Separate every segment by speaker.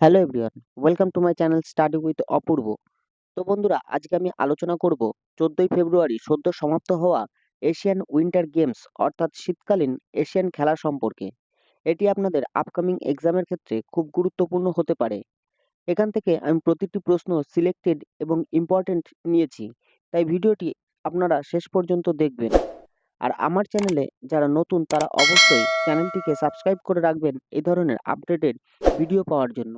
Speaker 1: Hello everyone, welcome to my channel study with Apurba. তো বন্ধুরা, আজকে আমি আলোচনা করব চোদ্দোই ফেব্রুয়ারি সদ্য সমাপ্ত হওয়া এশিয়ান উইন্টার গেমস, অর্থাৎ শীতকালীন এশিয়ান খেলা সম্পর্কে। এটি আপনাদের আপকামিং এক্সামের ক্ষেত্রে খুব গুরুত্বপূর্ণ হতে পারে। এখান থেকে আমি প্রতিটি প্রশ্ন সিলেক্টেড এবং ইম্পর্টেন্ট নিয়েছি, তাই ভিডিওটি আপনারা শেষ পর্যন্ত দেখবেন। আর আমার চ্যানেলে যারা নতুন তারা অবশ্যই চ্যানেলটিকে সাবস্ক্রাইব করে রাখবেন এই ধরনের আপডেটেড ভিডিও পাওয়ার জন্য।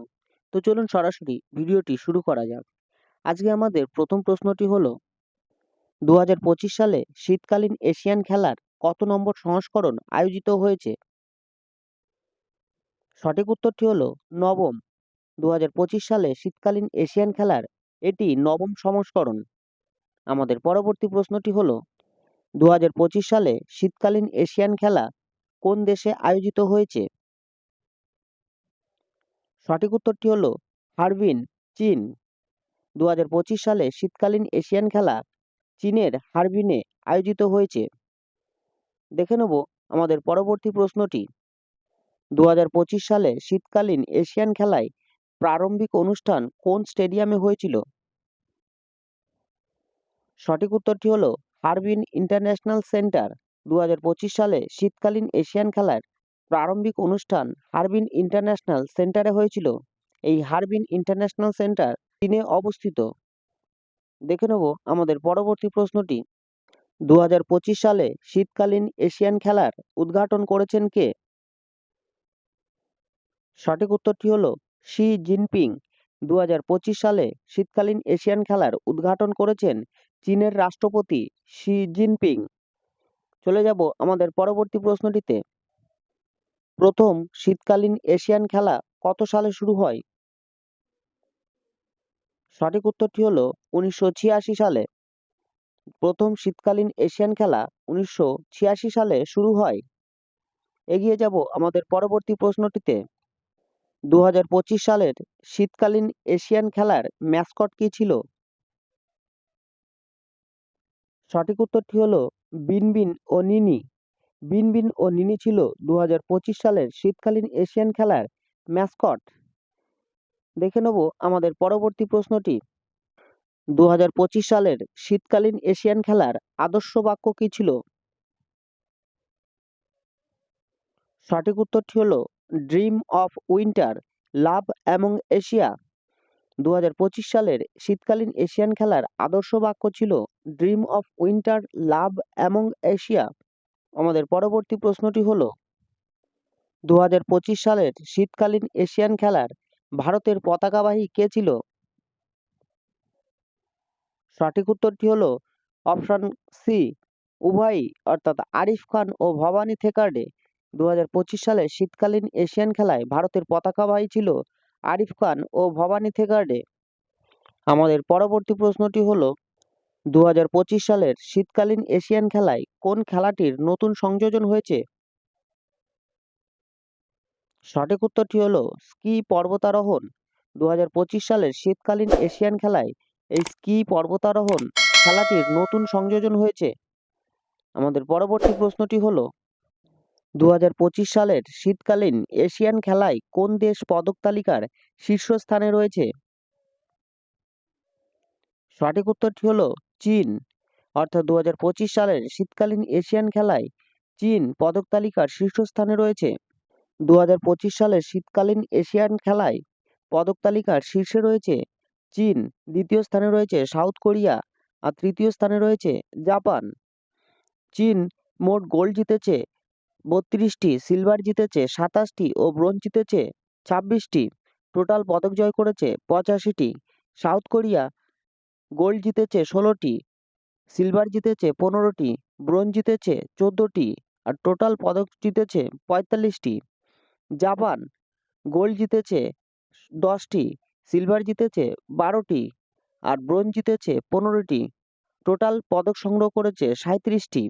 Speaker 1: তো চলুন সরাসরি ভিডিওটি শুরু করা যাক। আজকে আমাদের প্রথম প্রশ্নটি হলো দু হাজার পঁচিশ সালে শীতকালীন এশিয়ান খেলার কত নম্বর সংস্করণ আয়োজিত হয়েছে? সঠিক উত্তরটি হলো, নবম। দু হাজার পঁচিশ সালে শীতকালীন এশিয়ান খেলার এটি নবম সংস্করণ। আমাদের পরবর্তী প্রশ্নটি হলো দু হাজার পঁচিশ সালে শীতকালীন এশিয়ান খেলা কোন দেশে আয়োজিত হয়েছে? সঠিক উত্তরটি হলো হারবিন, চীন। দু হাজার পঁচিশ সালে শীতকালীন এশিয়ান খেলা চীনের হারবিনে আয়োজিত হয়েছে। দেখে নেব আমাদের পরবর্তী প্রশ্নটি। দু হাজার পঁচিশ সালে শীতকালীন এশিয়ান খেলায় প্রারম্ভিক অনুষ্ঠান কোন স্টেডিয়ামে হয়েছিল? সঠিক উত্তরটি হলো হারবিন ইন্টারন্যাশনাল সেন্টার দু হাজার পঁচিশ সালে শীতকালীন এশিয়ান খেলার প্রারম্ভিক অনুষ্ঠান হারবিন ইন্টারন্যাশনাল সেন্টারে হয়েছিল। এই হারবিন ইন্টারন্যাশনাল সেন্টার চীনে অবস্থিত। দেখে নেব আমাদের পরবর্তী প্রশ্নটি। দুহাজার পঁচিশ সালে শীতকালীন এশিয়ান খেলার উদ্ঘাটন করেছেন কে? সঠিক উত্তরটি হলো শি জিনপিং। দু হাজার পঁচিশ সালে শীতকালীন এশিয়ান খেলার উদ্ঘাটন করেছেন চীনের রাষ্ট্রপতি শি জিনপিং চলে যাব আমাদের পরবর্তী প্রশ্নটিতে। প্রথম, শীতকালীন এশিয়ান খেলা কত সালে শুরু হয়? সঠিক উত্তরটি হলো উনিশশো ছিয়াশি সালে। প্রথম, শীতকালীন এশিয়ান খেলা উনিশশো ছিয়াশি সালে শুরু হয়। এগিয়ে যাব আমাদের পরবর্তী প্রশ্নটিতে। দু হাজার পঁচিশ সালের শীতকালীন এশিয়ান খেলার ম্যাসকট কী ছিল? সঠিক উত্তরটি হলো বিনবিন ও নিনি। বিনবিন ও নিনি ছিল দু হাজার পঁচিশ সালের শীতকালীন এশিয়ান খেলার ম্যাসকট। দেখে নেব আমাদের পরবর্তী প্রশ্নটি। দু হাজার পঁচিশ সালের শীতকালীন এশিয়ান খেলার আদর্শ বাক্য কী ছিল? সঠিক উত্তরটি হলো dream of winter, love among Asia. দু হাজার পঁচিশ সালের শীতকালীন এশিয়ান খেলার আদর্শ বাক্য ছিল dream of winter love among Asia আমাদের পরবর্তী প্রশ্নটি হলো দু সালের শীতকালীন এশিয়ান খেলার ভারতের পতাকাবাহী কে ছিল? সঠিক উত্তরটি হলো অপশন সি উভয়ই, অর্থাৎ আরিফ খান ও ভবানী থেকার্ডে। দু সালে শীতকালীন এশিয়ান খেলায় ভারতের পতাকাবাহী ছিল আরিফ খান ও ভবানী থেকার্ডে আমাদের পরবর্তী প্রশ্নটি হলো দু হাজার পঁচিশ সালের শীতকালীন এশিয়ান খেলায় কোন খেলাটির নতুন সংযোজন হয়েছে? সঠিক উত্তরটি হলো, স্কি পর্বতারোহণ। দু হাজার পঁচিশ সালের শীতকালীন এশিয়ান খেলায় এই স্কি পর্বতারোহণ খেলাটির নতুন সংযোজন হয়েছে। আমাদের পরবর্তী প্রশ্নটি হলো দু হাজার পঁচিশ সালের শীতকালীন এশিয়ান খেলায় কোন দেশ পদক তালিকার শীর্ষস্থানে রয়েছে? সঠিক উত্তরটি হলো চীন। অর্থাৎ দু হাজার পঁচিশ সালের শীতকালীন এশিয়ান খেলায় চীন পদক তালিকার শীর্ষস্থানে রয়েছে। দু হাজার পঁচিশ সালের শীতকালীন এশিয়ান খেলায় পদক তালিকার শীর্ষে রয়েছে চীন। দ্বিতীয় স্থানে রয়েছে সাউথ কোরিয়া আর তৃতীয় স্থানে রয়েছে জাপান। চীন মোট গোল্ড জিতেছে বত্রিশটি, সিলভার জিতেছে সাতাশটি ও ব্রোঞ্জ জিতেছে ছাব্বিশটি। টোটাল পদক জয় করেছে পঁচাশিটি। সাউথ কোরিয়া গোল্ড জিতেছে ষোলোটি। সিলভার জিতেছে পনেরোটি, ব্রোঞ্জ জিতেছে চোদ্দোটি আর টোটাল পদক জিতেছে পঁয়তাল্লিশটি। জাপান গোল্ড জিতেছে দশটি, সিলভার জিতেছে বারোটি আর ব্রোঞ্জ জিতেছে পনেরোটি। টোটাল পদক সংগ্রহ করেছে সাঁত্রিশটি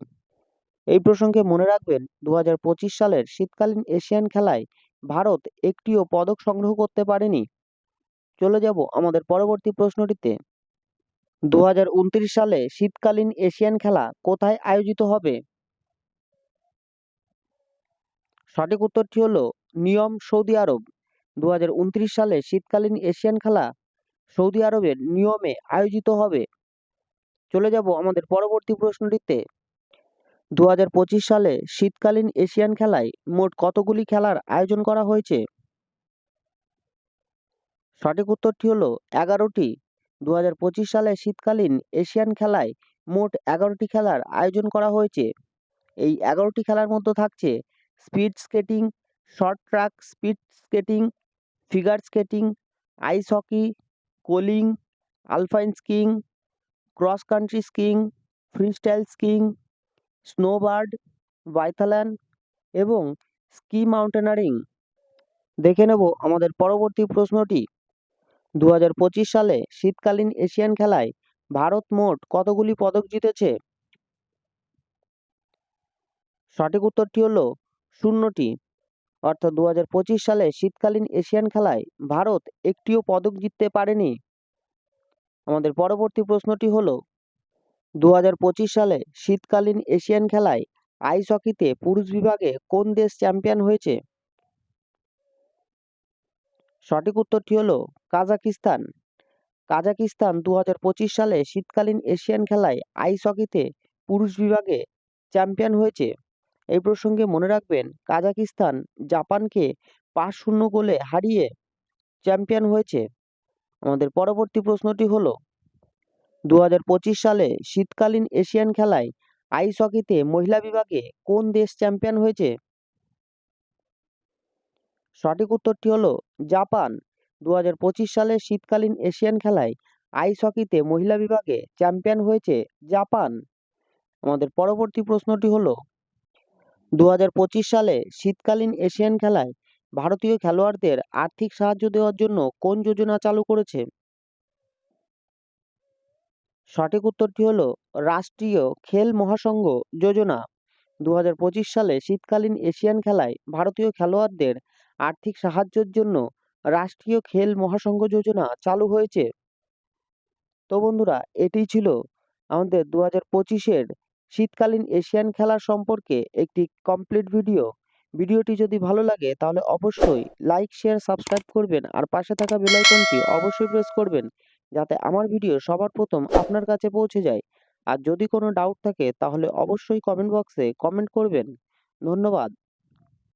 Speaker 1: এই প্রসঙ্গে মনে রাখবেন দু হাজার পঁচিশ সালের শীতকালীন এশিয়ান খেলায় ভারত একটিও পদক সংগ্রহ করতে পারেনি। চলে যাব আমাদের পরবর্তী প্রশ্নটিতে। দুহাজার উনত্রিশ সালে শীতকালীন এশিয়ান খেলা কোথায় আয়োজিত হবে? সঠিক উত্তরটি হলো নিয়ম সৌদি আরব। দু হাজার উনত্রিশ সালে শীতকালীন এশিয়ান খেলা সৌদি আরবের নিয়মে আয়োজিত হবে। চলে যাব আমাদের পরবর্তী প্রশ্নটিতে। দু হাজার পঁচিশ সালে শীতকালীন এশিয়ান খেলায় মোট কতগুলি খেলার আয়োজন করা হয়েছে? সঠিক উত্তরটি হলো এগারোটি। দু হাজার পঁচিশ সালে শীতকালীন এশিয়ান খেলায় মোট এগারোটি খেলার আয়োজন করা হয়েছে। এই এগারোটি খেলার মধ্যে থাকছে speed skating, short track speed skating, figure skating, ice hockey, curling, alpine skiing, cross country skiing, freestyle skiing snowboard biathlon এবং স্কি মাউন্টেনারিং। দেখে নেব আমাদের পরবর্তী প্রশ্নটি। দু হাজার পঁচিশ সালে শীতকালীন এশিয়ান খেলায় ভারত মোট কতগুলি পদক জিতেছে? সঠিক উত্তরটি হলো শূন্যটি। অর্থাৎ দু হাজার পঁচিশ সালে শীতকালীন এশিয়ান খেলায় ভারত একটিও পদক জিততে পারেনি। আমাদের পরবর্তী প্রশ্নটি হলো দু হাজার পঁচিশ সালে শীতকালীন এশিয়ান খেলায় আইস হকিতে পুরুষ বিভাগে কোন দেশ চ্যাম্পিয়ন হয়েছে? সঠিক উত্তরটি হলো কাজাকিস্তান। কাজাকিস্তান দু হাজার পঁচিশ সালে শীতকালীন এশিয়ান খেলায় আইস হকিতে পুরুষ বিভাগে চ্যাম্পিয়ন হয়েছে। এই প্রসঙ্গে মনে রাখবেন, কাজাকিস্তান জাপানকে পাঁচ শূন্য গোলে হারিয়ে চ্যাম্পিয়ন হয়েছে। আমাদের পরবর্তী প্রশ্নটি হলো দু হাজার পঁচিশ সালে শীতকালীন এশিয়ান খেলায় আইস হকিতে মহিলা বিভাগে কোন দেশ চ্যাম্পিয়ন হয়েছে? সঠিক উত্তরটি হলো জাপান। দু হাজার পঁচিশ সালে শীতকালীন এশিয়ান খেলায় আইস হকিতে মহিলা বিভাগে চ্যাম্পিয়ন হয়েছে জাপান। আমাদের পরবর্তী প্রশ্নটি হলো দু হাজার পঁচিশ সালে শীতকালীন এশিয়ান খেলায় ভারতীয় খেলোয়াড়দের আর্থিক সাহায্য দেওয়ার জন্য কোন যোজনা চালু করেছে? সঠিক উত্তরটি হলো রাষ্ট্রীয় খেল মহাসংঘ যোজনা। দু হাজার পঁচিশ সালে শীতকালীন এশিয়ান খেলায় ভারতীয় খেলোয়াড়দের আর্থিক সাহায্যের জন্য রাষ্ট্রীয় খেল মহাসংঘ যোজনা চালু হয়েছে। তো বন্ধুরা এটি ছিল আমাদের দু হাজার পঁচিশের শীতকালীন এশিয়ান খেলা সম্পর্কে একটি কমপ্লিট ভিডিও ভিডিওটি যদি ভালো লাগে, তাহলে অবশ্যই লাইক শেয়ার সাবস্ক্রাইব করবেন। আর পাশে থাকা বেল আইকনটি অবশ্যই প্রেস করবেন। যাতে আমার ভিডিও সবার প্রথম আপনার কাছে পৌঁছে যায়। আর যদি কোনো ডাউট থাকে, তাহলে অবশ্যই কমেন্ট বক্সে কমেন্ট করবেন। ধন্যবাদ।